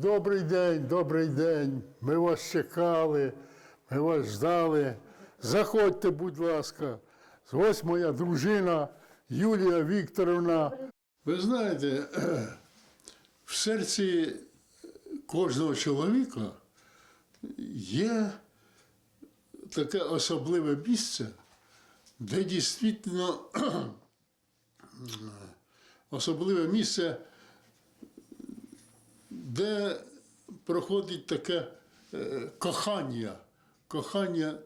Добрий день, добрий день. Ми вас чекали, ми вас ждали. Заходьте, будь ласка. Ось моя дружина Юлія Вікторовна. Ви знаєте, в серці кожного чоловіка є таке особливе місце, де дійсно особливе місце, де проходить таке е, кохання, кохання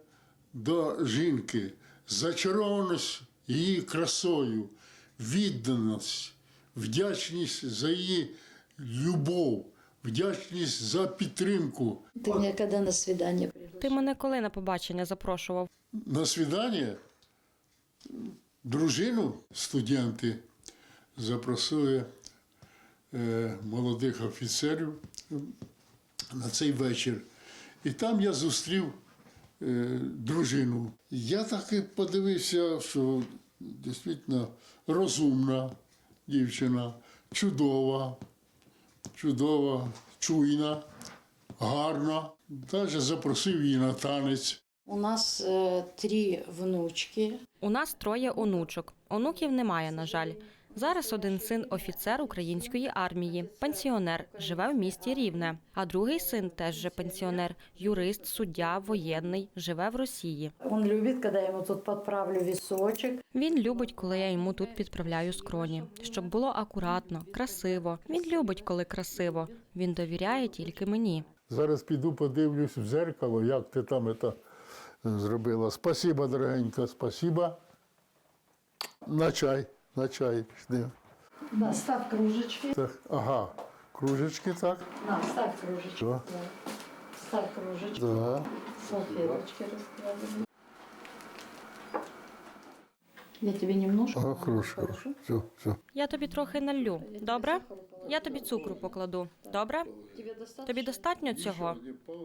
до жінки, зачарованість її красою, відданість, вдячність за її любов, вдячність за підтримку. Ты меня когда на свидание пригласил? Ти мене коли на побачення запрошував? На свідання дружину студенти запросили молодих офіцерів на цей вечір. І там я зустрів е, дружину. Я так і подивився, що дійсно розумна дівчина, чудова, чудова, чуйна, гарна. Навіть запросив її на танець. У нас э, три внучки. У нас троє онучок. Онуків немає, на жаль. Зараз один син офіцер української армії, пенсіонер, живе в місті Рівне. А другий син теж же пенсіонер, юрист, суддя, воєнний, живе в Росії. Он любит, когда я ему тут подправлю височек. Він любить, коли я йому тут підправляю скроні, щоб було акуратно, красиво. Він любить, коли красиво. Він довіряє тільки мені. Зараз піду подивлюсь в зеркало, як ти там це зробила. Спасибо, дорогенька, спасибо. На чай, на чай. Жди. Да, ставь кружечки. Так, ага, кружечки так. На, ставь кружечки. Да. Став кружечки. Да. Салфеточки раскладывай. Я тобі немножко. А, хорошо, Хорошо? Все, все. Я тобі трохи налью. Добре? Я тобі цукру покладу. Добре? Тебе? Тобі достатньо цього?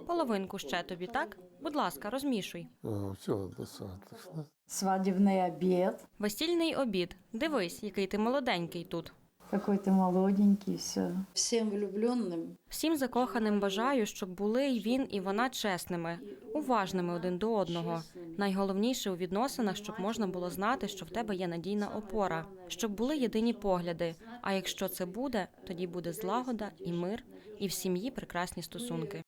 Половинку ще тобі, так? Будь ласка, розмішуй. А, все, достатньо. Свадебный обід. Весільний обід. Дивись, який ти молоденький тут. Какой ти молоденький, все. Всім влюбленим. Всім закоханим бажаю, щоб були й він, і вона чесними, уважними один до одного. Найголовніше у відносинах, щоб можна було знати, що в тебе є надійна опора, щоб були єдині погляди. А якщо це буде, тоді буде злагода і мир, і в сім'ї прекрасні стосунки.